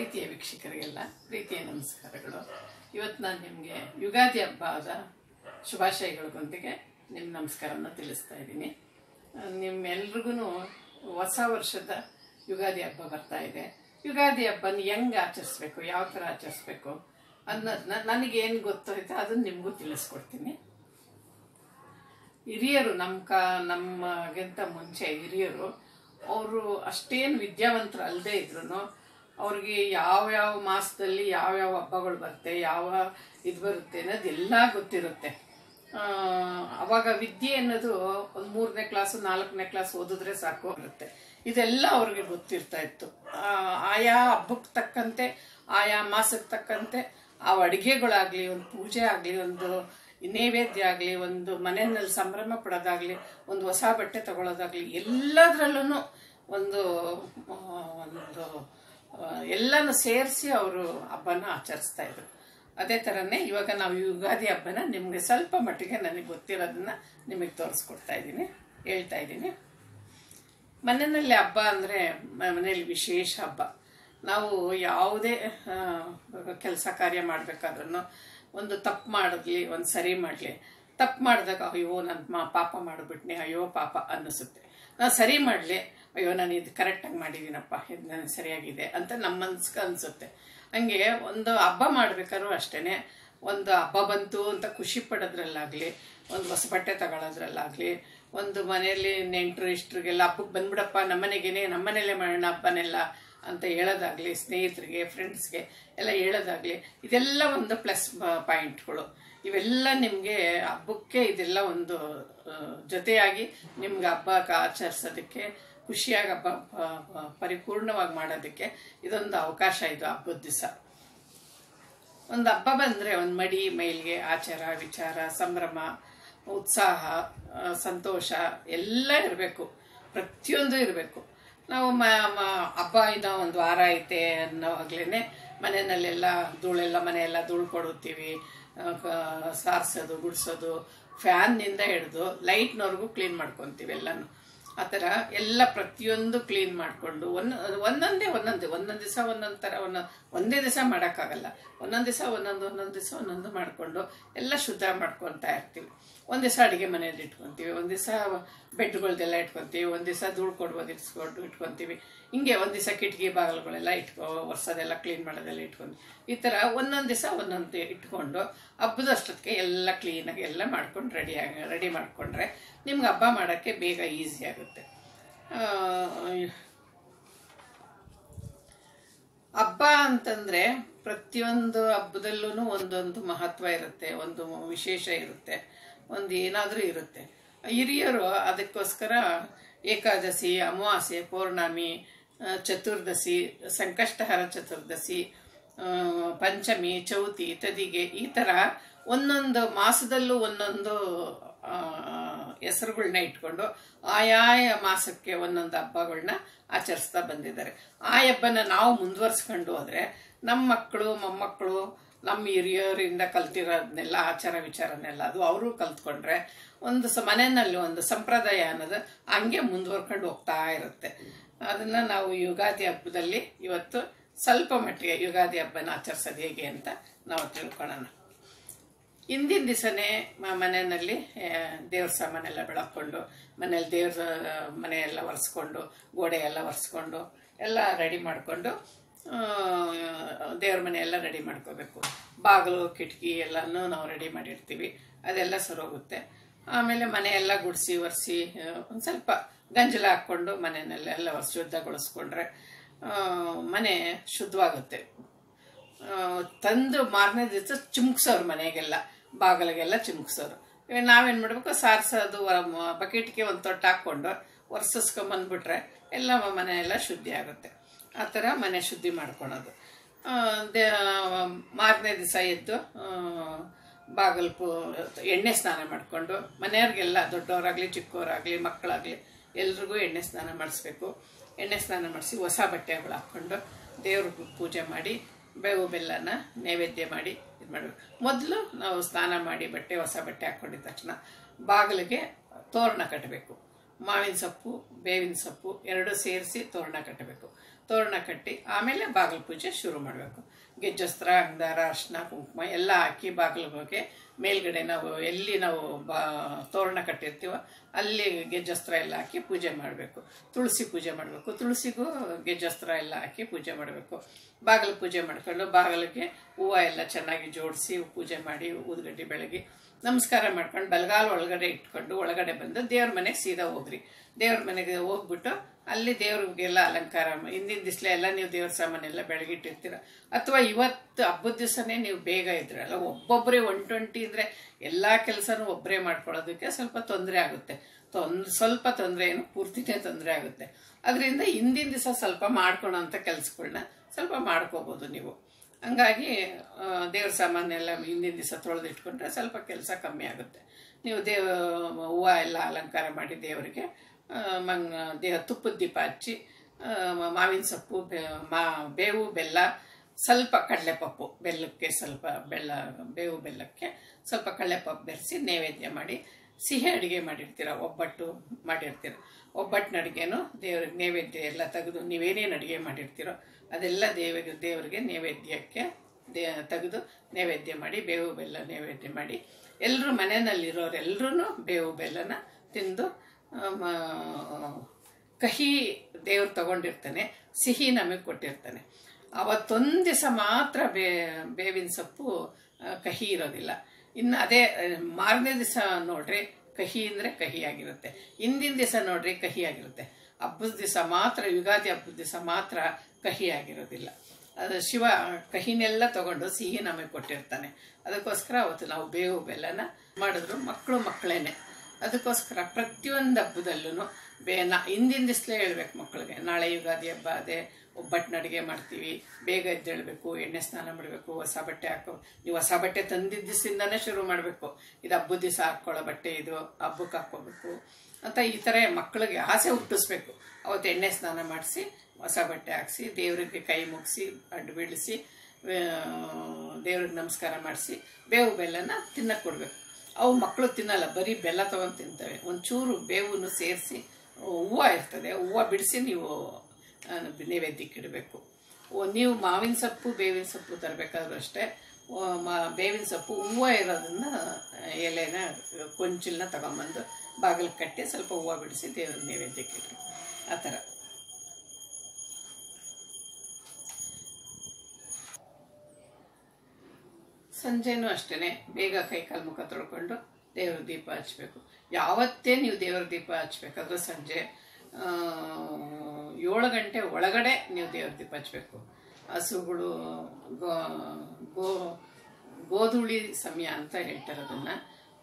ಪ್ರೀತಿಯ ವೀಕ್ಷಕರಿಗೆಲ್ಲ ಪ್ರೀತಿಯ ನಮಸ್ಕಾರಗಳು. ಇವತ್ತು ನಾನು ನಿಮಗೆ ಯುಗಾದಿ ಹಬ್ಬದ ಶುಭಾಶಯಗಳೊಂದಿಗೆ ನಿಮ್ಮ ನಮಸ್ಕಾರನ ತಿಳಿಸ್ತಾ ಇದ್ದೀನಿ. ನಿಮ್ಮೆಲ್ರಿಗೂ ಹೊಸ ವರ್ಷದ ಯುಗಾದಿ ಹಬ್ಬ ಬರ್ತಾ ಇದೆ. ಯುಗಾದಿ ಹಬ್ಬನ ಹೆಂಗೆ ಆಚರಿಸ್ಬೇಕು, ಯಾವ ಥರ ಆಚರಿಸ್ಬೇಕು ಅನ್ನೋದನ್ನ ನನಗೇನು ಗೊತ್ತೈತೆ ಅದನ್ನು ನಿಮಗೂ ತಿಳಿಸ್ಕೊಡ್ತೀನಿ. ಹಿರಿಯರು ನಮ್ಮ ಕ, ನಮ್ಮಗಿಂತ ಮುಂಚೆ ಹಿರಿಯರು, ಅವರು ಅಷ್ಟೇನು ವಿದ್ಯಾವಂತರು ಅಲ್ಲದೆ ಇದ್ರು ಅವ್ರಿಗೆ ಯಾವ ಮಾಸದಲ್ಲಿ ಯಾವ ಯಾವ ಹಬ್ಬಗಳು ಬರುತ್ತೆ ಯಾವ ಇದು ಬರುತ್ತೆ ಅನ್ನೋದೆಲ್ಲ ಗೊತ್ತಿರುತ್ತೆ. ಆ, ಅವಾಗ ವಿದ್ಯೆ ಅನ್ನೋದು ಒಂದು ಮೂರನೇ ಕ್ಲಾಸು ನಾಲ್ಕನೇ ಕ್ಲಾಸ್ ಓದಿದ್ರೆ ಸಾಕು ಬರುತ್ತೆ ಇದೆಲ್ಲ ಅವ್ರಿಗೆ ಗೊತ್ತಿರ್ತಾ ಇತ್ತು. ಆಯಾ ಹಬ್ಬಕ್ಕೆ ತಕ್ಕಂತೆ ಆಯಾ ಮಾಸಕ್ಕೆ ತಕ್ಕಂತೆ ಆ ಅಡುಗೆಗಳಾಗಲಿ ಒಂದು ಪೂಜೆ ಆಗಲಿ ಒಂದು ನೈವೇದ್ಯ ಆಗಲಿ ಒಂದು ಮನೆಯಲ್ಲಿ ಸಂಭ್ರಮ ಪಡೋದಾಗಲಿ ಒಂದು ಹೊಸ ಬಟ್ಟೆ ತಗೊಳ್ಳೋದಾಗಲಿ ಎಲ್ಲದರಲ್ಲೂ ಒಂದು ಒಂದು ಎಲ್ಲನೂ ಸೇರಿಸಿ ಅವರು ಹಬ್ಬನ ಆಚರಿಸ್ತಾ ಇದ್ರು. ಅದೇ ಥರನೇ ಇವಾಗ ನಾವು ಯುಗಾದಿ ಹಬ್ಬನ ನಿಮಗೆ ಸ್ವಲ್ಪ ಮಟ್ಟಿಗೆ ನನಗೆ ಗೊತ್ತಿರೋದನ್ನ ನಿಮಗೆ ತೋರಿಸ್ಕೊಡ್ತಾ ಇದ್ದೀನಿ, ಹೇಳ್ತಾ ಇದ್ದೀನಿ. ಮನೆಯಲ್ಲಿ ಹಬ್ಬ ಅಂದರೆ ಮನೆಯಲ್ಲಿ ವಿಶೇಷ ಹಬ್ಬ. ನಾವು ಯಾವುದೇ ಕೆಲಸ ಕಾರ್ಯ ಮಾಡಬೇಕಾದ್ರೂ ಒಂದು ತಪ್ಪು ಮಾಡಿದ್ಲಿ, ಒಂದು ಸರಿ ಮಾಡಲಿ. ತಪ್ಪು ಮಾಡಿದಾಗ ಅಯ್ಯೋ ನನ್ನ ಮಾ, ಪಾಪ ಮಾಡಿಬಿಟ್ನಿ, ಅಯ್ಯೋ, ಪಾಪ ಅನ್ನಿಸುತ್ತೆ. ನಾನು ಸರಿ ಮಾಡಲಿ. ಅಯ್ಯೋ, ನಾನು ಇದು ಕರೆಕ್ಟಾಗಿ ಮಾಡಿದ್ದೀನಪ್ಪ ಇದು ನನಗೆ ಸರಿಯಾಗಿದೆ ಅಂತ ನಮ್ಮ ಮನ್ಸ್ಗೆ ಅನಿಸುತ್ತೆ. ಹಂಗೆ ಒಂದು ಹಬ್ಬ ಮಾಡ್ಬೇಕಾದ್ರೂ ಅಷ್ಟೇ ಒಂದು ಹಬ್ಬ ಬಂತು ಅಂತ ಖುಷಿ ಪಡೋದ್ರಲ್ಲಾಗಲಿ, ಒಂದು ಹೊಸ ಬಟ್ಟೆ ತಗೊಳ್ಳೋದ್ರಲ್ಲಾಗಲಿ ಒಂದು ಮನೆಯಲ್ಲಿ ನೆಂಟರು, ಇಷ್ಟರಿಗೆಲ್ಲ ಹಬ್ಬಕ್ಕೆ ಬಂದ್ಬಿಡಪ್ಪ ನಮ್ಮನೆಗೇನೆ ನಮ್ಮನೇಲೆ ಮಾಡೋಣ ಹಬ್ಬನೆಲ್ಲ ಅಂತ ಹೇಳೋದಾಗಲಿ, ಸ್ನೇಹಿತರಿಗೆ ಫ್ರೆಂಡ್ಸ್ಗೆ ಎಲ್ಲ ಹೇಳೋದಾಗಲಿ, ಇದೆಲ್ಲ ಒಂದು ಪ್ಲಸ್ ಪಾಯಿಂಟ್ಗಳು ಇವೆಲ್ಲ ನಿಮಗೆ ಹಬ್ಬಕ್ಕೆ ಇದೆಲ್ಲ ಒಂದು ಜೊತೆಯಾಗಿ ನಿಮ್ಗೆ ಹಬ್ಬ ಆಚರಿಸೋದಕ್ಕೆ, ಖುಷಿಯಾಗಿ ಹಬ್ಬ ಪರಿಪೂರ್ಣವಾಗಿ ಮಾಡೋದಕ್ಕೆ ಇದೊಂದು ಅವಕಾಶ ಇದು ಹಬ್ಬದ ದಿವಸ. ಒಂದು ಹಬ್ಬ ಬಂದರೆ ಒಂದು ಮಡಿ, ಮೈಲಿಗೆ ಆಚಾರ, ವಿಚಾರ, ಸಂಭ್ರಮ, ಉತ್ಸಾಹ ಸಂತೋಷ ಎಲ್ಲ ಇರಬೇಕು. ಪ್ರತಿಯೊಂದು ಇರಬೇಕು. ನಾವು ಮ ಹಬ್ಬ ಇನ್ನೂ ಒಂದು ವಾರ ಐತೆ ಅನ್ನೋವಾಗ್ಲೇ ಮನೆಯಲ್ಲೆಲ್ಲ ಧೂಳೆಲ್ಲ ಮನೆಯೆಲ್ಲ ಧೂಳು ಕೊಡುತ್ತೀವಿ ಸಾರಿಸೋದು ಗುಡಿಸೋದು ಫ್ಯಾನ್ನಿಂದ ಹಿಡಿದು ಲೈಟ್ನವರೆಗೂ ಕ್ಲೀನ್ ಮಾಡ್ಕೊತೀವಿ ಎಲ್ಲನೂ. ಆ ಥರ ಎಲ್ಲ ಪ್ರತಿಯೊಂದು ಕ್ಲೀನ್ ಮಾಡಿಕೊಂಡು ಒಂದು ಒಂದೊಂದೇ ಒಂದೊಂದೇ, ಒಂದೊಂದು ದಿವಸ ಒಂದೊಂದು ಥರ ಒಂದೊಂದು ಒಂದೇ ದಿವಸ ಮಾಡೋಕ್ಕಾಗಲ್ಲ. ಒಂದೊಂದು ದಿವಸ ಒಂದೊಂದು ಒಂದೊಂದು ದಿವಸ ಒಂದೊಂದು ಮಾಡಿಕೊಂಡು ಎಲ್ಲ ಶುದ್ಧ ಮಾಡ್ಕೊತಾ ಇರ್ತೀವಿ. ಒಂದು ದಿವಸ ಅಡುಗೆ ಮನೆಯಲ್ಲಿ ಇಟ್ಕೊತೀವಿ, ಒಂದು ದಿವಸ ಬೆಡ್ಗಳ್ದೆಲ್ಲ ಇಟ್ಕೊತೀವಿ, ಒಂದು ದಿವಸ ಧೂಳು ಕೊಡ್ಬೋದು ಇಟ್ಸ್ಕೊಂಡು, ಇಟ್ಕೊತೀವಿ. ಹಿಂಗೆ ಒಂದು ದಿವಸ ಕಿಟಕಿ ಬಾಗಿಲುಗಳೆಲ್ಲ ಇಟ್ಕೊ ವರ್ಷದೆಲ್ಲ ಕ್ಲೀನ್ ಮಾಡೋದೆಲ್ಲ ಇಟ್ಕೊಂಡು ಈ ಥರ ಒಂದೊಂದು ದಿವಸ ಒಂದೊಂದು ಇಟ್ಕೊಂಡು ಹಬ್ಬದಷ್ಟೊತ್ತಿಗೆ ಎಲ್ಲ ಕ್ಲೀನಾಗಿ ಎಲ್ಲ ಮಾಡ್ಕೊಂಡು ರೆಡಿ ಆಗಿ ರೆಡಿ ಮಾಡಿಕೊಂಡ್ರೆ ನಿಮ್ಗೆ ಹಬ್ಬ ಮಾಡೋಕ್ಕೆ ಬೇಗ ಈಸಿ ಆಗುತ್ತೆ. ಹಬ್ಬ ಅಂತಂದರೆ ಪ್ರತಿಯೊಂದು ಹಬ್ಬದಲ್ಲೂ ಒಂದೊಂದು ಮಹತ್ವ ಇರುತ್ತೆ, ಒಂದು ವಿಶೇಷ ಇರುತ್ತೆ, ಒಂದು ಏನಾದರೂ ಇರುತ್ತೆ. ಹಿರಿಯರು ಅದಕ್ಕೋಸ್ಕರ ಏಕಾದಶಿ, ಅಮಾವಾಸ್ಯೆ, ಪೌರ್ಣಮಿ ಚತುರ್ದಶಿ, ಸಂಕಷ್ಟಹರ ಚತುರ್ದಶಿ ಪಂಚಮಿ, ಚೌತಿ, ತದಿಗೆ ಈ ಥರ ಒಂದೊಂದು ಮಾಸದಲ್ಲೂ ಒಂದೊಂದು ಹೆಸರುಗಳನ್ನ ಇಟ್ಕೊಂಡು ಆಯಾಯ ಮಾಸಕ್ಕೆ ಒಂದೊಂದು ಹಬ್ಬಗಳನ್ನ ಆಚರಿಸ್ತಾ ಬಂದಿದ್ದಾರೆ. ಆ ಹಬ್ಬನ ನಾವು ಮುಂದುವರ್ಸ್ಕೊಂಡು ಹೋದ್ರೆ ನಮ್ಮ ಮಕ್ಕಳು, ಮೊಮ್ಮಕ್ಕಳು ನಮ್ಮ ಹಿರಿಯರಿಂದ ಕಲ್ತಿರೋದನ್ನೆಲ್ಲ ಆಚಾರ ವಿಚಾರನೆಲ್ಲ ಅದು ಅವರು ಕಲ್ತ್ಕೊಂಡ್ರೆ ಒಂದು ಸ ಮನೆಯಲ್ಲಿ ಒಂದು ಸಂಪ್ರದಾಯ ಅನ್ನೋದು ಹಂಗೆ ಮುಂದುವರ್ಕೊಂಡು ಹೋಗ್ತಾ ಇರುತ್ತೆ. ಅದನ್ನ ನಾವು ಯುಗಾದಿ ಹಬ್ಬದಲ್ಲಿ ಇವತ್ತು ಸ್ವಲ್ಪ ಮಟ್ಟಿಗೆ ಯುಗಾದಿ ಹಬ್ಬನ ಆಚರಿಸೋದು ಹೇಗೆ ಅಂತ ನಾವು ತಿಳ್ಕೊಳ್ಳೋಣ ಹಿಂದಿನ ದಿವಸನೇ ಮನೆಯಲ್ಲಿ ದೇವ್ರ ಸಾಮಾನೆಲ್ಲ ಬೆಳಕೊಂಡು, ಮನೇಲಿ ದೇವ್ರ ಮನೆಯೆಲ್ಲ ಒರೆಸ್ಕೊಂಡು ಗೋಡೆ ಎಲ್ಲ ಒರೆಸ್ಕೊಂಡು, ಎಲ್ಲ ರೆಡಿ ಮಾಡಿಕೊಂಡು ದೇವ್ರ ಮನೆ ಎಲ್ಲ ರೆಡಿ ಮಾಡ್ಕೋಬೇಕು. ಬಾಗಿಲು, ಕಿಟಕಿ ಎಲ್ಲನೂ ನಾವು ರೆಡಿ ಮಾಡಿರ್ತೀವಿ. ಅದೆಲ್ಲ ಸರೋಗುತ್ತೆ. ಆಮೇಲೆ ಮನೆಯೆಲ್ಲ ಗುಡಿಸಿ, ಒರೆಸಿ ಒಂದು ಸ್ವಲ್ಪ ಗಂಜಲ ಹಾಕ್ಕೊಂಡು ಮನೆಯಲ್ಲೆಲ್ಲ ಶುದ್ಧಗೊಳಿಸ್ಕೊಂಡ್ರೆ ಮನೆ ಶುದ್ಧವಾಗುತ್ತೆ. ತಂದು ಮಾರನೇ ದಿವಸ ಚಿಮ್ಕ್ಸೋರು ಮನೆಗೆಲ್ಲ. ಬಾಗಿಲಿಗೆಲ್ಲ ಚಿಮುಕ್ಸೋರು. ಇವಾಗ ನಾವೇನು ಮಾಡಬೇಕು? ಸಾರ್ಸೋದು ಬಕೆಟ್ಗೆ ಒಂದು ತೊಟ್ಟು ಹಾಕ್ಕೊಂಡು ಒರೆಸಿಸ್ಕೊಂಬಂದ್ಬಿಟ್ರೆ ಎಲ್ಲ ಮನೆ ಎಲ್ಲ ಶುದ್ಧಿ ಆಗುತ್ತೆ. ಆ ಥರ ಮನೆ ಶುದ್ಧಿ ಮಾಡ್ಕೊಳೋದು. ದೇ, ಮಾರನೇ ದಿವಸ ಎದ್ದು ಬಾಗಲ್ಪು, ಎಣ್ಣೆ ಸ್ನಾನ ಮಾಡಿಕೊಂಡು ಮನೆಯವ್ರಿಗೆಲ್ಲ ದೊಡ್ಡವರಾಗ್ಲಿ, ಚಿಕ್ಕವರಾಗ್ಲಿ, ಮಕ್ಕಳಾಗಲಿ ಎಲ್ರಿಗೂ ಎಣ್ಣೆ ಸ್ನಾನ ಮಾಡಿಸ್ಬೇಕು. ಎಣ್ಣೆ ಸ್ನಾನ ಮಾಡಿಸಿ ಹೊಸ ಬಟ್ಟೆಗಳು ಹಾಕ್ಕೊಂಡು ದೇವ್ರಿಗೆ ಪೂಜೆ ಮಾಡಿ, ಬೇವು ಬೆಲ್ಲನ ನೈವೇದ್ಯ ಮಾಡಿ ಮಾಡಬೇಕು ಮೊದಲು ನಾವು ಸ್ನಾನ ಮಾಡಿ ಬಟ್ಟೆ, ಹೊಸ ಬಟ್ಟೆ ಹಾಕ್ಕೊಂಡಿದ ತಕ್ಷಣ ಬಾಗಿಲಿಗೆ ತೋರಣ ಕಟ್ಟಬೇಕು. ಮಾವಿನ ಸೊಪ್ಪು, ಬೇವಿನ ಸೊಪ್ಪು ಎರಡು ಸೇರಿಸಿ ತೋರಣ ಕಟ್ಟಬೇಕು. ತೋರಣ ಕಟ್ಟಿ ಆಮೇಲೆ ಬಾಗಿಲು ಪೂಜೆ ಶುರು ಮಾಡಬೇಕು. ಗೆಜ್ಜಸ್ತ್ರ ಅಂಗಾರ ಅರ್ಶಿನ ಕುಂಕುಮ ಎಲ್ಲ ಹಾಕಿ ಬಾಗಿಲಿಗೆ ಮೇಲ್ಗಡೆ ನಾವು ಎಲ್ಲಿ ನಾವು ಬಾ, ತೋರಣ ಕಟ್ಟಿರ್ತೀವೋ ಅಲ್ಲಿ ಗೆಜ್ಜಸ್ತ್ರ ಎಲ್ಲ ಹಾಕಿ ಪೂಜೆ ಮಾಡಬೇಕು. ತುಳಸಿ ಪೂಜೆ ಮಾಡಬೇಕು. ತುಳಸಿಗೂ ಗೆಜ್ಜಸ್ತ್ರ ಎಲ್ಲ ಹಾಕಿ ಪೂಜೆ ಮಾಡಬೇಕು. ಬಾಗಿಲು ಪೂಜೆ ಮಾಡ್ಕೊಂಡು ಬಾಗಿಲಿಗೆ ಹೂವು ಎಲ್ಲ ಚೆನ್ನಾಗಿ ಜೋಡಿಸಿ ಪೂಜೆ ಮಾಡಿ, ಊದುಗಡ್ಡಿ ಬೆಳಗ್ಗೆ ನಮಸ್ಕಾರ ಮಾಡ್ಕೊಂಡು ಬಲಗಾಲ ಒಳಗಡೆ ಇಟ್ಕೊಂಡು ಒಳಗಡೆ ಬಂದು ದೇವ್ರ ಮನೆಗೆ ಸೀದಾ ಹೋಗ್ರಿ. ದೇವ್ರ ಮನೆಗೆ ಹೋಗ್ಬಿಟ್ಟು ಅಲ್ಲಿ ದೇವ್ರಿಗೆಲ್ಲ ಅಲಂಕಾರ ಹಿಂದಿನ ದಿಸ್ಲೆ ಎಲ್ಲ ನೀವು ದೇವ್ರ ಸಾಮಾನೆಲ್ಲ ಬೆಳಗಿಟ್ಟಿರ್ತೀರ. ಅಥವಾ ಇವತ್ತು ಹಬ್ಬದ ದಿವಸನೇ ನೀವು ಬೇಗ ಇದ್ರಲ್ಲ ಒಬ್ಬೊಬ್ಬರೇ ಒನ್ ಟ್ವೆಂಟಿ ಅಂದರೆ ಎಲ್ಲ ಕೆಲಸನೂ ಒಬ್ಬರೇ ಮಾಡ್ಕೊಳ್ಳೋದಕ್ಕೆ ಸ್ವಲ್ಪ ತೊಂದರೆ ಆಗುತ್ತೆ. ತೊಂದ್ ಸ್ವಲ್ಪ ತೊಂದರೆ ಏನು, ಪೂರ್ತಿನೇ ತೊಂದರೆ ಆಗುತ್ತೆ. ಅದರಿಂದ ಹಿಂದಿನ ದಿವಸ ಸ್ವಲ್ಪ ಮಾಡ್ಕೊಳೋಂಥ ಕೆಲಸಗಳನ್ನ ಸ್ವಲ್ಪ ಮಾಡ್ಕೋಬೋದು ನೀವು. ಹಂಗಾಗಿ ದೇವ್ರ ಸಾಮಾನೆಲ್ಲ ಹಿಂದಿನ ದಿವಸ ತೊಳೆದಿಟ್ಕೊಂಡ್ರೆ ಸ್ವಲ್ಪ ಕೆಲಸ ಕಮ್ಮಿ ಆಗುತ್ತೆ. ನೀವು ದೇವ, ಹೂವು ಎಲ್ಲ ಅಲಂಕಾರ ಮಾಡಿ ದೇವರಿಗೆ ಮಂಗ್, ದೇಹ ತುಪ್ಪದ ದೀಪ ಹಚ್ಚಿ ಮಾವಿನ ಸೊಪ್ಪು ಮಾ, ಬೇವು, ಬೆಲ್ಲ, ಸ್ವಲ್ಪ ಕಡಲೆಪಪ್ಪು, ಬೆಲ್ಲಕ್ಕೆ ಸ್ವಲ್ಪ ಬೆಲ್ಲ, ಬೇವು ಬೆಲ್ಲಕ್ಕೆ ಸ್ವಲ್ಪ ಕಡಲೆಪಪ್ಪು ಬೆರೆಸಿ ನೈವೇದ್ಯ ಮಾಡಿ, ಸಿಹಿ ಅಡುಗೆ ಮಾಡಿರ್ತೀರ, ಒಬ್ಬಟ್ಟು ಮಾಡಿರ್ತೀರ. ಒಬ್ಬಟ್ಟಿನ ಅಡುಗೆನೂ ದೇವ್ರಿಗೆ ನೈವೇದ್ಯ ಎಲ್ಲ ತೆಗೆದು ನೀವೇನೇನು ಅಡುಗೆ ಮಾಡಿರ್ತೀರೋ ಅದೆಲ್ಲ ದೇವರಿಗೆ ದೇವರಿಗೆ ನೈವೇದ್ಯಕ್ಕೆ ದೇ, ತೆಗೆದು ನೈವೇದ್ಯ ಮಾಡಿ, ಬೇವು ಬೆಲ್ಲ ನೈವೇದ್ಯ ಮಾಡಿ. ಎಲ್ಲರೂ ಮನೆಯಲ್ಲಿರೋರೆಲ್ಲರೂ ಬೇವು ಬೆಲ್ಲನ ತಿಂದು ಕಹಿ ದೇವ್ರು ತಗೊಂಡಿರ್ತಾನೆ, ಸಿಹಿ ನಮಗೆ ಕೊಟ್ಟಿರ್ತಾನೆ. ಅವತ್ತೊಂದು ದಿವಸ ಮಾತ್ರ ಬೇ, ಬೇವಿನ ಸೊಪ್ಪು ಕಹಿ ಇರೋದಿಲ್ಲ. ಇನ್ನು ಅದೇ, ಮಾರನೇ ದಿವಸ ನೋಡ್ರಿ, ಕಹಿ ಅಂದರೆ ಕಹಿಯಾಗಿರುತ್ತೆ ಹಿಂದಿನ ದಿವಸ ನೋಡ್ರಿ ಕಹಿಯಾಗಿರುತ್ತೆ ಹಬ್ಬದ ದಿವಸ ಮಾತ್ರ, ಯುಗಾದಿ ಹಬ್ಬದ ದಿವಸ ಮಾತ್ರ ಕಹಿ ಆಗಿರೋದಿಲ್ಲ ಅದು ಶಿವ ಕಹಿನೆಲ್ಲ ತಗೊಂಡು ಸಿಹಿ ನಮಗೆ ಕೊಟ್ಟಿರ್ತಾನೆ. ಅದಕ್ಕೋಸ್ಕರ ಅವತ್ತು ನಾವು ಬೇವು ಬೆಲ್ಲನ ಮಾಡಿದ್ರು ಮಕ್ಕಳು ಮಕ್ಕಳೇನೆ. ಅದಕ್ಕೋಸ್ಕರ ಪ್ರತಿಯೊಂದು ಹಬ್ಬದಲ್ಲೂ ಬೇ, ನಾ ಹಿಂದಿನ ಹೇಳ್ಬೇಕು ಮಕ್ಕಳಿಗೆ. ನಾಳೆ ಯುಗಾದಿ ಹಬ್ಬ ಅದೇ, ಒಬ್ಬಟ್ಟಿನ ಅಡುಗೆ ಮಾಡ್ತೀವಿ. ಬೇಗ ಎದ್ದೇಳಬೇಕು ಎಣ್ಣೆ ಸ್ನಾನ ಮಾಡಬೇಕು, ಹೊಸ ಬಟ್ಟೆ ಹಾಕೋ, ನೀವು ಹೊಸ ಬಟ್ಟೆ ತಂದಿದ್ದ ಶುರು ಮಾಡಬೇಕು. ಇದು ಹಬ್ಬದ ದಿವಸ ಹಾಕ್ಕೊಳ್ಳೋ ಬಟ್ಟೆ ಇದು ಹಬ್ಬಕ್ಕೆ ಹಾಕ್ಕೋಬೇಕು ಅಂತ ಈ ಥರ ಮಕ್ಕಳಿಗೆ ಆಸೆ ಹುಟ್ಟಿಸ್ಬೇಕು. ಅವತ್ತು ಎಣ್ಣೆ ಸ್ನಾನ ಮಾಡಿಸಿ ಹೊಸ ಬಟ್ಟೆ ಹಾಕ್ಸಿ, ದೇವ್ರಿಗೆ ಕೈ ಮುಗಿಸಿ, ಅಡ್ಡು ಬೀಳಿಸಿ ದೇವ್ರಿಗೆ ನಮಸ್ಕಾರ ಮಾಡಿಸಿ, ಬೇವು ಬೆಲ್ಲನ ತಿನ್ನಕ್ಕೆ ಕೊಡಬೇಕು. ಅವು ಮಕ್ಕಳು ತಿನ್ನಲ್ಲ, ಬರೀ ಬೆಲ್ಲ ತೊಗೊಂಡು ತಿಂತವೆ. ಒಂಚೂರು ಬೇವನ್ನು ಸೇರಿಸಿ, ಹೂವು ಇರ್ತದೆ, ಹೂವು ಬಿಡಿಸಿ ನೀವು ನೈವೇದ್ಯಕ್ಕೆ ಇಡಬೇಕು. ನೀವು ಮಾವಿನ ಸೊಪ್ಪು, ಬೇವಿನ ಸೊಪ್ಪು ತರಬೇಕಾದ್ರೂ ಅಷ್ಟೇ ಬೇವಿನ ಸೊಪ್ಪು, ಹೂವು ಇರೋದನ್ನ, ಎಲೆನ ಕೊಂಚಲನ್ನ ತಗೊಂಬಂದು, ಬಾಗಿಲು ಕಟ್ಟಿ ಸ್ವಲ್ಪ ಹೂವು ಬಿಡಿಸಿ ದೇವ್ರ ನೈವೇದ್ಯಕ್ಕೆ ಇಡ್ರಿ ಆ ಥರ. ಸಂಜೆನೂ ಅಷ್ಟೇ ಬೇಗ ಕೈ ಕಾಲು ಮುಖ ತೊಳ್ಕೊಂಡು ದೇವ್ರ ದೀಪ ಹಚ್ಬೇಕು. ಯಾವತ್ತೇ ನೀವು ದೇವ್ರ ದೀಪ ಹಚ್ಬೇಕಾದ್ರೆ ಸಂಜೆ ಏಳು ಗಂಟೆ ಒಳಗಡೆ ನೀವು ದೇವ್ರ ದೀಪ ಹಚ್ಬೇಕು. ಹಸುಗಳು, ಗೋ ಗೋ, ಗೋಧೂಳಿ ಸಮಯ ಅಂತ ಹೇಳ್ತಾರೆ ಅದನ್ನು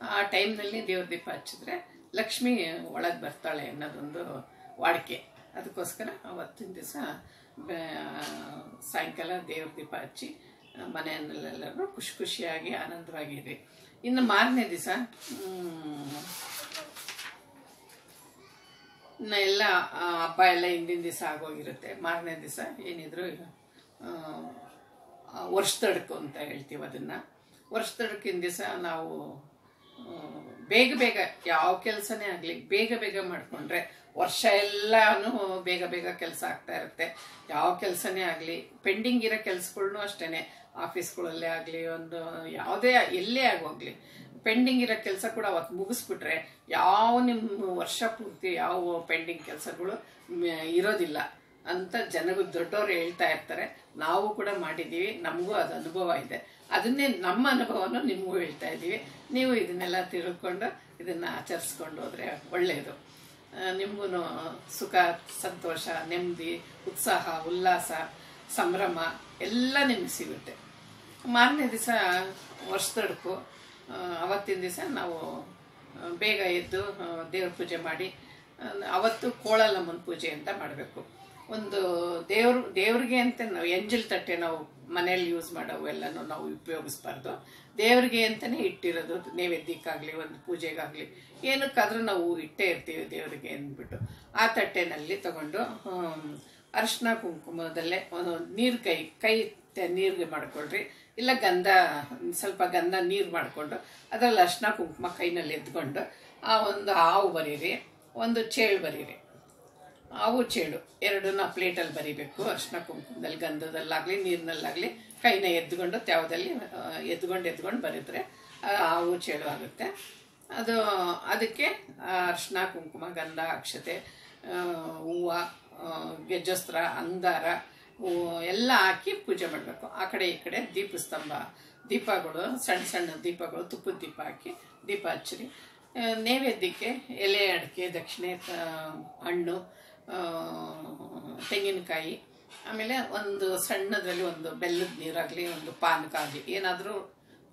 ಆ ಟೈಮ್ನಲ್ಲಿ ದೇವ್ರ ದೀಪ ಹಚ್ಚಿದ್ರೆ ಲಕ್ಷ್ಮಿ ಒಳಗೆ ಬರ್ತಾಳೆ ಅನ್ನೋದೊಂದು ವಾಡಿಕೆ. ಅದಕ್ಕೋಸ್ಕರ ಅವತ್ತಿನ ದಿವಸ ಸಾಯಂಕಾಲ ದೇವ್ರ ದೀಪ ಹಚ್ಚಿ ಮನೆಯಲ್ಲೆಲ್ಲರೂ ಖುಷಿ ಖುಷಿಯಾಗಿ ಆನಂದವಾಗಿರಿ. ಇನ್ನು ಮಾರನೇ ದಿವಸ ಇನ್ನು ಎಲ್ಲ ಹಬ್ಬ ಎಲ್ಲ ಹಿಂದಿನ ದಿವಸ ಆಗೋಗಿರುತ್ತೆ. ಮಾರನೇ ದಿವಸ ಏನಿದ್ರು ವರ್ಷದಡ್ಕು ಅಂತ ಹೇಳ್ತೀವಿ ಅದನ್ನು. ವರ್ಷದಡ್ಕಿನ ದಿವಸ ನಾವು ಬೇಗ ಬೇಗ ಯಾವ ಕೆಲಸನೇ ಆಗಲಿ, ಬೇಗ ಬೇಗ ಮಾಡಿಕೊಂಡ್ರೆ ವರ್ಷ ಎಲ್ಲಾನು ಬೇಗ ಬೇಗ ಕೆಲಸ ಆಗ್ತಾ ಇರುತ್ತೆ. ಯಾವ ಕೆಲಸನೇ ಆಗಲಿ, ಪೆಂಡಿಂಗ್ ಇರೋ ಕೆಲಸಗಳ್ನು ಅಷ್ಟೇ ಆಫೀಸ್ಗಳಲ್ಲೇ ಆಗಲಿ, ಒಂದು ಯಾವುದೇ ಎಲ್ಲೇ ಆಗೋಗ್ಲಿ ಪೆಂಡಿಂಗ್ ಇರೋ ಕೆಲಸ ಕೂಡ ಅವತ್ತು ಮುಗಿಸ್ಬಿಟ್ರೆ ಯಾವ ನಿಮ್ಮ ವರ್ಷ ಪೂರ್ತಿ ಯಾವ ಪೆಂಡಿಂಗ್ ಕೆಲಸಗಳು ಇರೋದಿಲ್ಲ ಅಂತ ಜನಗಳು ದೊಡ್ಡವರು ಹೇಳ್ತಾ ಇರ್ತಾರೆ. ನಾವು ಕೂಡ ಮಾಡಿದ್ದೀವಿ, ನಮಗೂ ಅದು ಅನುಭವ ಇದೆ. ಅದನ್ನೇ ನಮ್ಮ ಅನುಭವನೂ ನಿಮಗೂ ಹೇಳ್ತಾ ಇದ್ದೀವಿ. ನೀವು ಇದನ್ನೆಲ್ಲ ತಿಳ್ಕೊಂಡು ಇದನ್ನು ಆಚರಿಸ್ಕೊಂಡು ಹೋದರೆ ಒಳ್ಳೆಯದು ನಿಮಗೂ ಸುಖ, ಸಂತೋಷ, ನೆಮ್ಮದಿ, ಉತ್ಸಾಹ, ಉಲ್ಲಾಸ, ಸಂಭ್ರಮ ಎಲ್ಲ ನಿಮಗೆ ಸಿಗುತ್ತೆ. ಮಾರನೇ ದಿವಸ ವರ್ಷದಡ್ಕು ಅವತ್ತಿನ ದಿವಸ ನಾವು ಬೇಗ ಎದ್ದು ದೇವ್ರ ಪೂಜೆ ಮಾಡಿ ಅವತ್ತು ಕೋಳಲಮ್ಮನ ಪೂಜೆ ಅಂತ ಮಾಡಬೇಕು. ಒಂದು ದೇವ್ರ, ದೇವ್ರಿಗೆ ಅಂತ ನಾವು ಎಂಜಲ್ ತಟ್ಟೆ ನಾವು ಮನೆಯಲ್ಲಿ ಯೂಸ್ ಮಾಡೋವೆಲ್ಲನೂ ನಾವು ಉಪಯೋಗಿಸ್ಬಾರ್ದು. ದೇವ್ರಿಗೆ ಅಂತಲೇ ಇಟ್ಟಿರೋದು, ನೈವೇದ್ಯಕ್ಕಾಗಲಿ, ಒಂದು ಪೂಜೆಗಾಗಲಿ, ಏನಕ್ಕಾದರೂ ನಾವು ಇಟ್ಟೇ ಇರ್ತೀವಿ ದೇವರಿಗೆ ಅಂದ್ಬಿಟ್ಟು. ಆ ತಟ್ಟೆನಲ್ಲಿ ತಗೊಂಡು ಅರಿಶಿನ ಕುಂಕುಮದಲ್ಲೇ ಒಂದು ನೀರು ಕೈ ಕೈ ನೀರಿಗೆ ಮಾಡ್ಕೊಳ್ರಿ. ಇಲ್ಲ ಗಂಧ ಸ್ವಲ್ಪ ಗಂಧ ನೀರು ಮಾಡಿಕೊಂಡು ಅದರಲ್ಲಿ ಅರ್ಶಿನ ಕುಂಕುಮ ಕೈನಲ್ಲಿ ಎತ್ಕೊಂಡು ಆ ಒಂದು ಹಾವು ಬರೀರಿ ಒಂದು ಚೇಳು ಬರೀರಿ. ಹಾವು ಚೇಳು ಎರಡನ್ನ ಪ್ಲೇಟಲ್ಲಿ ಬರಿಬೇಕು. ಅರ್ಶಿನ ಕುಂಕುಮದಲ್ಲಿ ಗಂಧದಲ್ಲಾಗಲಿ ನೀರಿನಲ್ಲಾಗಲಿ ಕೈನ ಎದ್ದುಕೊಂಡು ತ್ಯಾವದಲ್ಲಿ ಎದ್ಕೊಂಡು ಎದ್ಕೊಂಡು ಆ, ಅವು ಚೇಳು ಆಗುತ್ತೆ. ಅದು ಅದಕ್ಕೆ ಅರ್ಶಿನ ಕುಂಕುಮ ಗಂಧ ಅಕ್ಷತೆ ಹೂವು ಗೆಜ್ಜಸ್ತ್ರ ಹೂವು ಎಲ್ಲ ಹಾಕಿ ಪೂಜೆ ಮಾಡಬೇಕು. ಆ ಕಡೆ ಈ ಕಡೆ ದೀಪಸ್ತಂಭ, ದೀಪಗಳು, ಸಣ್ಣ ಸಣ್ಣ ದೀಪಗಳು, ತುಪ್ಪದ ದೀಪ ಹಾಕಿ, ದೀಪ ಹಚ್ಚಿರಿ. ನೈವೇದ್ಯಕ್ಕೆ ಎಲೆ, ಅಡಿಕೆ, ದಕ್ಷಿಣೆ ಹಣ್ಣು ತೆಂಗಿನಕಾಯಿ, ಆಮೇಲೆ ಒಂದು ಸಣ್ಣದ್ರಲ್ಲಿ ಒಂದು ಬೆಲ್ಲದ ನೀರಾಗಲಿ, ಒಂದು ಪಾನಕ ಆಗಲಿ ಏನಾದರೂ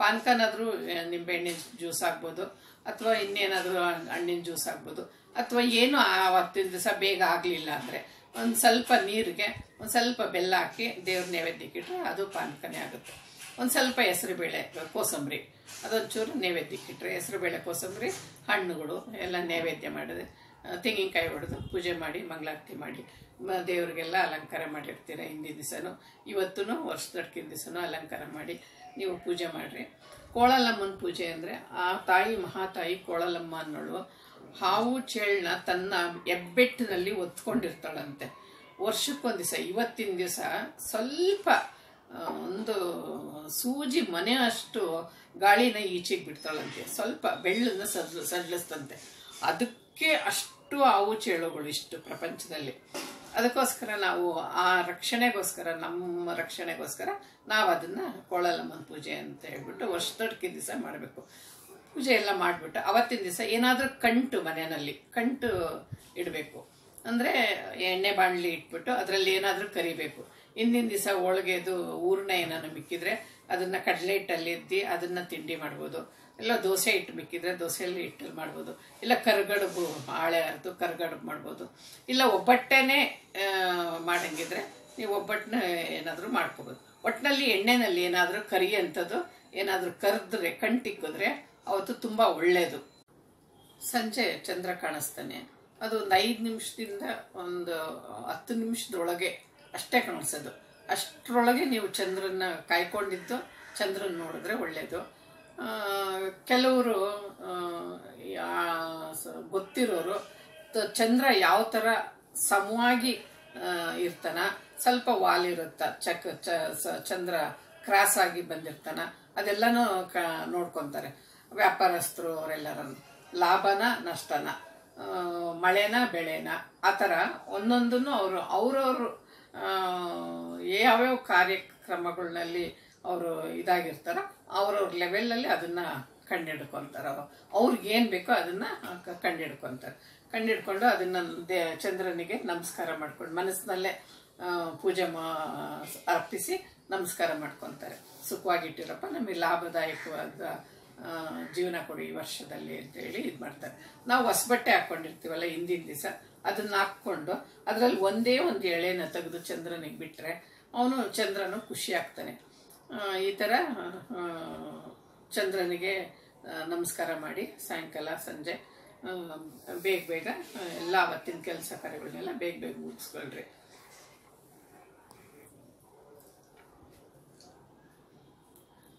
ಪಾನಕನಾದರೂ ನಿಂಬೆಹಣ್ಣಿನ ಜ್ಯೂಸ್ ಆಗ್ಬೋದು, ಅಥವಾ ಇನ್ನೇನಾದರೂ ಹಣ್ಣಿನ ಜ್ಯೂಸ್ ಆಗ್ಬೋದು, ಅಥವಾ ಏನು ಆವತ್ತಿನ ದಿವಸ ಬೇಗ ಆಗಲಿಲ್ಲ ಅಂದರೆ ಒಂದು ಸ್ವಲ್ಪ ನೀರಿಗೆ ಒಂದು ಸ್ವಲ್ಪ ಬೆಲ್ಲ ಹಾಕಿ ದೇವ್ರ ನೈವೇದ್ಯಕ್ಕೆ ಇಟ್ಟರೆ ಅದು ಪಾನಕನೇ ಆಗುತ್ತೆ. ಒಂದು ಸ್ವಲ್ಪ ಹೆಸರುಬೇಳೆ, ಕೋಸಂಬರಿ, ಅದೊಂಚೂರು ನೈವೇದ್ಯಕ್ಕೆ ಇಟ್ಟರೆ ಹೆಸರುಬೇಳೆ, ಕೋಸಂಬರಿ, ಹಣ್ಣುಗಳು ಎಲ್ಲ ನೈವೇದ್ಯ ಮಾಡಿದೆ. ತೆಂಗಿನಕಾಯಿ ಹೊಡೆದು ಪೂಜೆ ಮಾಡಿ, ಮಂಗಳಾರತಿ ಮಾಡಿ ದೇವ್ರಿಗೆಲ್ಲ ಅಲಂಕಾರ ಮಾಡಿರ್ತೀರ ಹಿಂದಿನ ದಿವಸನೂ. ಇವತ್ತೂ ವರ್ಷದಡ್ಕಿನ ದಿವಸನೂ ಅಲಂಕಾರ ಮಾಡಿ ನೀವು ಪೂಜೆ ಮಾಡಿರಿ. ಕೋಳಲಮ್ಮನ ಪೂಜೆ ಅಂದರೆ ಆ ತಾಯಿ ಮಹಾತಾಯಿ ಕೋಳಲಮ್ಮ ಅನ್ನೋಳು ಹಾವು ಚೇಳನ್ನ ತನ್ನ ಹೆಬ್ಬೆಟ್ಟಿನಲ್ಲಿ ಒತ್ಕೊಂಡಿರ್ತಾಳಂತೆ. ವರ್ಷಕ್ಕೊಂದು ದಿವಸ, ಇವತ್ತಿನ ದಿವಸ ಸ್ವಲ್ಪ ಒಂದು ಸೂಜಿ ಮನೆ ಅಷ್ಟು ಗಾಳಿನ ಈಚೆಗೆ ಬಿಡ್ತಾಳಂತೆ. ಸ್ವಲ್ಪ ಬೆಳ್ಳನ್ನ ಸಡ್ಲ ಸಡ್ಲಿಸ್ತಂತೆ ಅದಕ್ಕೆ ಅಷ್ಟು ಹಾವು ಚೇಳುಗಳು ಇಷ್ಟು ಪ್ರಪಂಚದಲ್ಲಿ. ಅದಕ್ಕೋಸ್ಕರ ನಾವು ಆ ರಕ್ಷಣೆಗೋಸ್ಕರ, ನಮ್ಮ ರಕ್ಷಣೆಗೋಸ್ಕರ ನಾವು ಅದನ್ನ ಕೋಳಲಮ್ಮನ ಪೂಜೆ ಅಂತ ಹೇಳ್ಬಿಟ್ಟು ವರ್ಷದೊಡ್ಕಿ ದಿವಸ ಮಾಡಬೇಕು. ಪೂಜೆ ಎಲ್ಲ ಮಾಡಿಬಿಟ್ಟು ಅವತ್ತಿನ ದಿವಸ ಏನಾದರೂ ಕಂಟು ಮನೆಯಲ್ಲಿ, ಕಂಟು ಇಡಬೇಕು. ಅಂದರೆ ಎಣ್ಣೆ ಬಾಣಲಿ ಇಟ್ಬಿಟ್ಟು ಅದರಲ್ಲಿ ಏನಾದರೂ ಕರಿಬೇಕು. ಹಿಂದಿನ ದಿವಸ ಹೋಳಿಗೆದು ಹೂರ್ಣ ಏನಾದ್ರು ಮಿಕ್ಕಿದ್ರೆ ಅದನ್ನು ಕಡಲೆ ಹಿಟ್ಟಲ್ಲಿ ಎತ್ತಿ ಅದನ್ನು ತಿಂಡಿ ಮಾಡ್ಬೋದು. ಇಲ್ಲ ದೋಸೆ ಹಿಟ್ಟು ಮಿಕ್ಕಿದ್ರೆ ದೋಸೆಯಲ್ಲಿ ಹಿಟ್ಟಲ್ಲಿ ಮಾಡ್ಬೋದು. ಇಲ್ಲ ಕರ್ಗಡುಬು ಹಾಳೆ ಅರ್ದು ಕರ್ಗಡುಬು ಮಾಡ್ಬೋದು. ಇಲ್ಲ ಒಬ್ಬಟ್ಟೆನೇ ಮಾಡಂಗಿದ್ರೆ ನೀವು ಒಬ್ಬಟ್ಟನ್ನ ಏನಾದರೂ ಮಾಡ್ಕೋಬೋದು. ಒಟ್ಟಿನಲ್ಲಿ ಎಣ್ಣೆನಲ್ಲಿ ಏನಾದರೂ ಕರಿಯಂಥದ್ದು ಏನಾದರೂ ಕರೆದ್ರೆ ಕಣ್ಟಿಕ್ಕಿದ್ರೆ ಅವತ್ತು ತುಂಬ ಒಳ್ಳೆಯದು ಸಂಜೆ ಚಂದ್ರ ಕಾಣಿಸ್ತಾನೆ. ಅದು ಒಂದು ಐದು ನಿಮಿಷದಿಂದ ಒಂದು ಹತ್ತು ನಿಮಿಷದೊಳಗೆ ಅಷ್ಟೇ ಕಾಣಿಸೋದು. ಅಷ್ಟರೊಳಗೆ ನೀವು ಚಂದ್ರನ ಕಾಯ್ಕೊಂಡಿದ್ದು ಚಂದ್ರನ ನೋಡಿದ್ರೆ ಒಳ್ಳೆಯದು ಕೆಲವರು ಗೊತ್ತಿರೋರು ಚಂದ್ರ ಯಾವ ಥರ ಸಮವಾಗಿ ಇರ್ತಾನ, ಸ್ವಲ್ಪ ವಾಲ್ ಇರುತ್ತ, ಚಕ್ ಚಂದ್ರ ಕ್ರಾಸ್ ಆಗಿ ಬಂದಿರ್ತಾನ, ಅದೆಲ್ಲನೂ ಕ, ನೋಡ್ಕೊತಾರೆ. ವ್ಯಾಪಾರಸ್ಥರು ಅವರೆಲ್ಲರನ್ನು. ಲಾಭನ ನಷ್ಟನ ಮಳೆನ ಬೆಳೆನ, ಆ ಥರ ಒಂದೊಂದನ್ನು ಅವರು, ಅವರವರು ಯಾವ್ಯಾವ ಕಾರ್ಯಕ್ರಮಗಳಲ್ಲಿ ಅವರು ಇದಾಗಿರ್ತಾರ ಅವ್ರವ್ರ ಲೆವೆಲಲ್ಲಿ ಅದನ್ನು ಕಂಡಿಡ್ಕೊತಾರ ಅವರು. ಅವ್ರಿಗೆ ಏನು ಬೇಕೋ ಅದನ್ನು ಕಂಡಿಡ್ಕೊತಾರೆ. ಕಂಡಿಡ್ಕೊಂಡು ಅದನ್ನು ದೇ, ಚಂದ್ರನಿಗೆ ನಮಸ್ಕಾರ ಮಾಡ್ಕೊಂಡು ಮನಸ್ಸಿನಲ್ಲೇ ಪೂಜೆ ಅರ್ಪಿಸಿ ನಮಸ್ಕಾರ ಮಾಡ್ಕೊತಾರೆ. ಸುಖವಾಗಿಟ್ಟಿರಪ್ಪ, ನಮಗೆ ಲಾಭದಾಯಕವಾದ ಜೀವನ ಕೊಡಿ ಈ ವರ್ಷದಲ್ಲಿ ಅಂತೇಳಿ ಇದು ಮಾಡ್ತಾರೆ. ನಾವು ಹೊಸಬಟ್ಟೆ ಹಾಕ್ಕೊಂಡಿರ್ತೀವಲ್ಲ ಹಿಂದಿನ ದಿವಸ, ಅದನ್ನ ಹಾಕ್ಕೊಂಡು ಅದರಲ್ಲಿ ಒಂದೇ ಒಂದು ಎಳೆನ ತೆಗೆದು ಚಂದ್ರನಿಗೆ ಬಿಟ್ಟರೆ ಅವನು ಚಂದ್ರನು ಖುಷಿ ಆಗ್ತಾನೆ. ಈ ಥರ ಚಂದ್ರನಿಗೆ ನಮಸ್ಕಾರ ಮಾಡಿ ಸಾಯಂಕಾಲ, ಸಂಜೆ ಬೇಗ ಬೇಗ ಎಲ್ಲ ಅವತ್ತಿನ ಕೆಲಸ ಕಾರ್ಯಗಳನ್ನೆಲ್ಲ ಬೇಗ ಬೇಗ ಮುಗಿಸ್ಕೊಳ್ರಿ.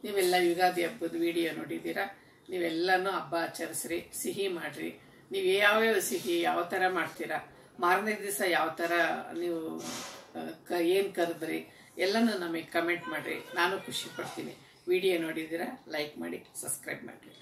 ನೀವೆಲ್ಲ ಯುಗಾದಿ ಹಬ್ಬದ ವಿಡಿಯೋ ನೋಡಿದ್ದೀರಾ? ನೀವೆಲ್ಲನೂ ಹಬ್ಬ ಆಚರಿಸ್ರಿ, ಸಿಹಿ ಮಾಡ್ರಿ. ನೀವು ಯಾವ್ಯಾವ ಸಿಹಿ ಯಾವ ಥರ ಮಾಡ್ತೀರಾ? ಮಾರನೇ ದಿವಸ ಯಾವ ಥರ ನೀವು ಏನು ಕರೆದ್ರಿ? ಎಲ್ಲನೂ ನಮಗೆ ಕಮೆಂಟ್ ಮಾಡಿರಿ. ನಾನು ಖುಷಿ ಪಡ್ತೀನಿ. ವಿಡಿಯೋ ನೋಡಿದ್ದೀರಾ? ಲೈಕ್ ಮಾಡಿ ಸಬ್ಸ್ಕ್ರೈಬ್ ಮಾಡಿರಿ.